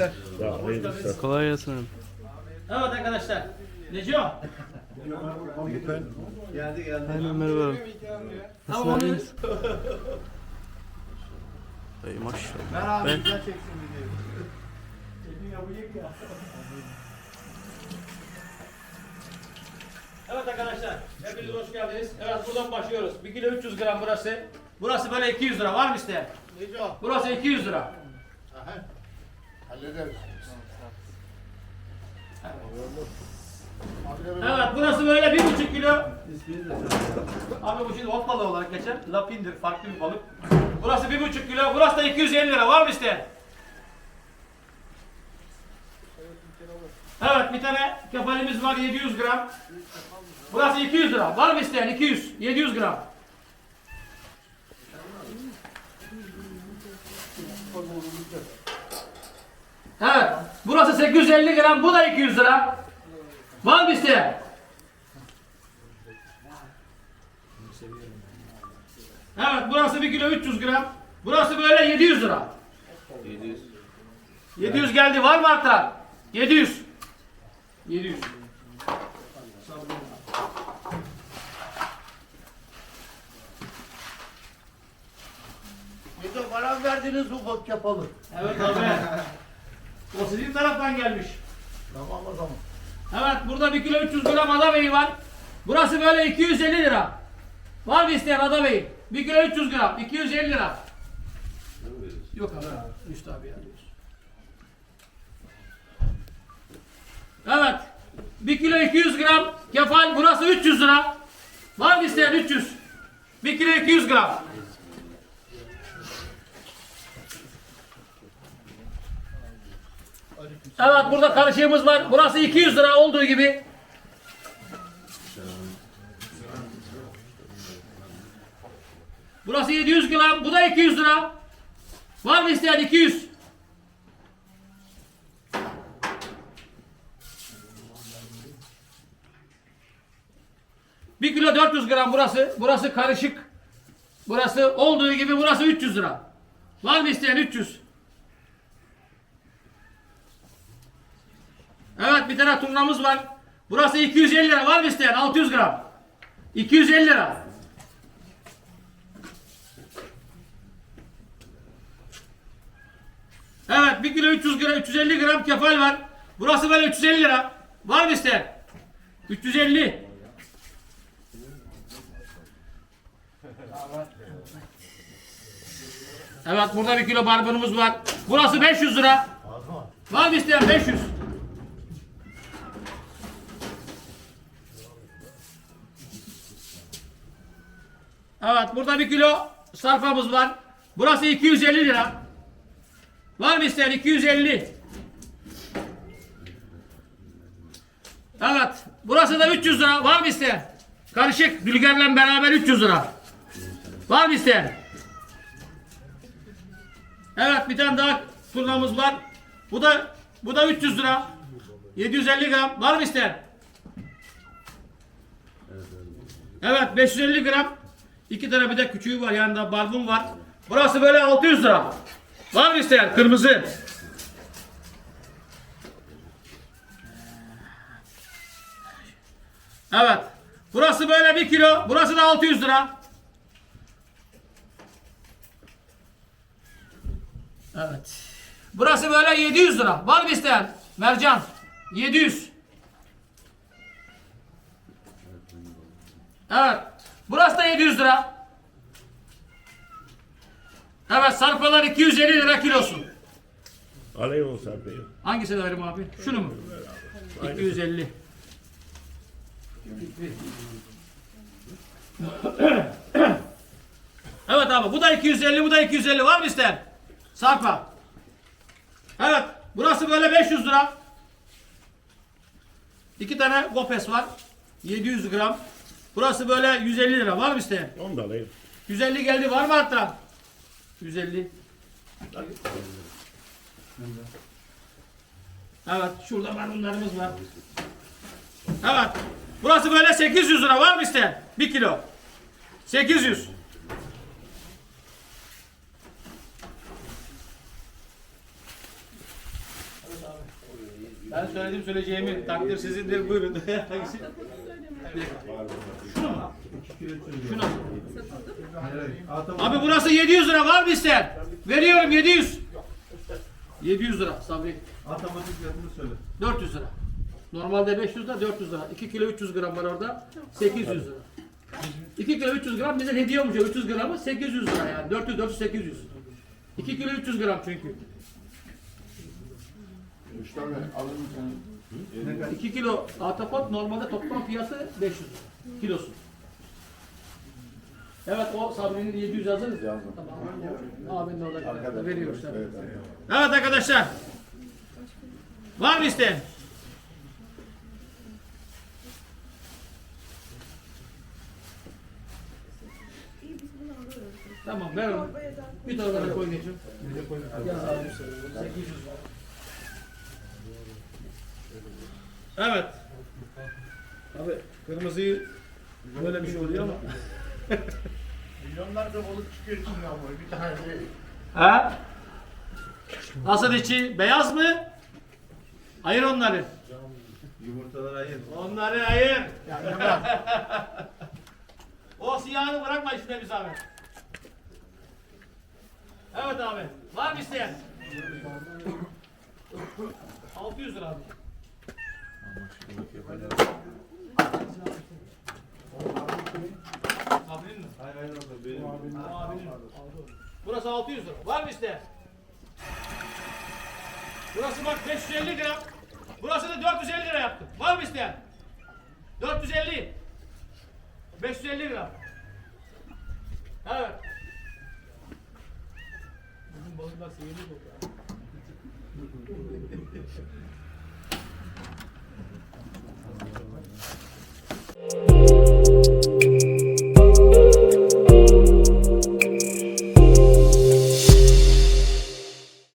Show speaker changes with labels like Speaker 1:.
Speaker 1: arkadaşlar.
Speaker 2: Kolay gelsin.
Speaker 3: Evet arkadaşlar. Neco.
Speaker 1: Geldi geldi.
Speaker 2: Aynen merhaba.
Speaker 3: Tamam onu.
Speaker 2: Ey maşallah.
Speaker 1: Ben abi
Speaker 2: Ben-
Speaker 1: güzel çeksin videoyu.
Speaker 3: Evet arkadaşlar. Hepiniz hoş geldiniz. Evet buradan başlıyoruz. 1 kilo 300 gram burası. Burası böyle 200 lira. Var mı isteyen? Burası 200 lira.
Speaker 1: Hallederiz.
Speaker 3: Evet burası böyle 1,5 kilo. Abi bu şimdi hot balığı olarak geçer. Lapindir farklı bir balık. Burası 1,5 kilo. Burası da 250 lira. Var mı isteyen? Evet bir tane kefalimiz var 700 gram. Burası 200 lira. Var mı isteyen? 200. 700 gram. Evet. Burası 850 gram. Bu da 200 lira. Var mı isteyen? Evet burası 1 kilo 300 gram. Burası böyle 700 lira. 700. 700 geldi. Var mı artar? 700. 700.
Speaker 1: Neco bana verdiniz bu bot kapalı.
Speaker 3: Evet abi. o sizin taraftan gelmiş.
Speaker 1: Tamam o zaman.
Speaker 3: Evet burada 1 kilo 300 gram adabeyi var. Burası böyle 250 lira. Var mı isteyen adabeyi? 1 kilo 300 gram 250 lira. Yok abi. Üstü abi ya diyoruz. Evet. 1 kilo 200 gram kefal burası 300 lira. Var mı isteyen 300? 1 kilo 200 gram. Evet burada karışığımız var. Burası 200 lira olduğu gibi. Burası 700 gram. Bu da 200 lira. Var mı isteyen 200? Bir kilo 400 gram burası. Burası karışık. Burası olduğu gibi burası 300 lira. Var mı isteyen 300? Evet bir tane turnamız var. Burası 250 lira. Var mı isteyen? 600 gram. 250 lira. Evet 1 kilo 300 gram, 350 gram kefal var. Burası böyle 350 lira. Var mı isteyen? 350. Evet burada bir kilo barbunumuz var. Burası 500 lira. Var mı isteyen 500? Evet burada bir kilo sarfamız var. Burası 250 lira. Var mı isteyen 250? Evet. Burası da 300 lira. Var mı isteyen? Karışık dülgerle beraber 300 lira. Var mı isteyen? Evet bir tane daha turnamız var. Bu da bu da 300 lira. 750 gram. Var mı isteyen? Evet 550 gram. İki tane bir de küçüğü var yanında barbun var. Burası böyle 600 lira. Var mı isteyen? Kırmızı. Evet. Burası böyle 1 kilo. Burası da 600 lira. Evet. Burası böyle 700 lira. Var mı isteyen? Mercan. 700. Evet. Burası da 700 lira. Evet sarpalar 250 lira kilosu.
Speaker 4: Alayım o sarpayı.
Speaker 3: Hangisini verim abi? Şunu mu? 250. Evet abi bu da 250 bu da 250 var mı isteyen? Sarpa. Evet burası böyle 500 lira. İki tane gopes var. 700 gram. Burası böyle 150 lira var mı isteyen?
Speaker 4: Onu da alayım.
Speaker 3: 150 geldi var mı hatta? 150. Evet şurada marullarımız var. Evet. Burası böyle 800 lira var mı isteyen? 1 kilo. 800. Ben söyledim söyleyeceğimi. Takdir sizindir. Buyurun. Şunu mu? Şunu. Abi burası 700 lira var mı isteyen? Veriyorum 700. 700 lira Sabri.
Speaker 1: Matematik fiyatını söyle.
Speaker 3: 400 lira. Normalde 500 lira 400 lira. 2 kilo 300 gram var orada. 800 lira. 2 kilo 300 gram bize hediye olmuş. 300 gramı 800 lira yani. 400 400 800. 2 kilo 300 gram çünkü.
Speaker 1: Üç tane alın sen.
Speaker 3: 2 kilo ahtapot normalde toplam fiyatı 500 lira. Kilosu. Evet o Sabri'nin 700 yazarız.
Speaker 1: Yazdım.
Speaker 3: Tamam. Abinin orada
Speaker 1: Arkadaşlar.
Speaker 3: veriyor işte.
Speaker 1: Evet, evet.
Speaker 3: Evet arkadaşlar. Var mı isteyen? Tamam ver onu. Bir tarafa koy geçin. Yaz abi. 800 var. Evet. Abi kırmızıyı böyle bir şey oluyor ama.
Speaker 1: Milyonlarca balık çıkıyor içinden ama bir tane değil.
Speaker 3: Ha? Nasıl içi? Beyaz mı? Ayır onları.
Speaker 1: Yumurtalar ayır.
Speaker 3: Onları ayır. o siyahını bırakma içinde bir zahmet. Evet abi. Var mı isteyen? 600 lira abi. Burası 600 lira. Var mı isteyen? Burası bak 550 gram. Burası da 450 lira yaptım. Var mı isteyen? 450. 550 gram. Evet. Bugün balıklar seviyeli oldu.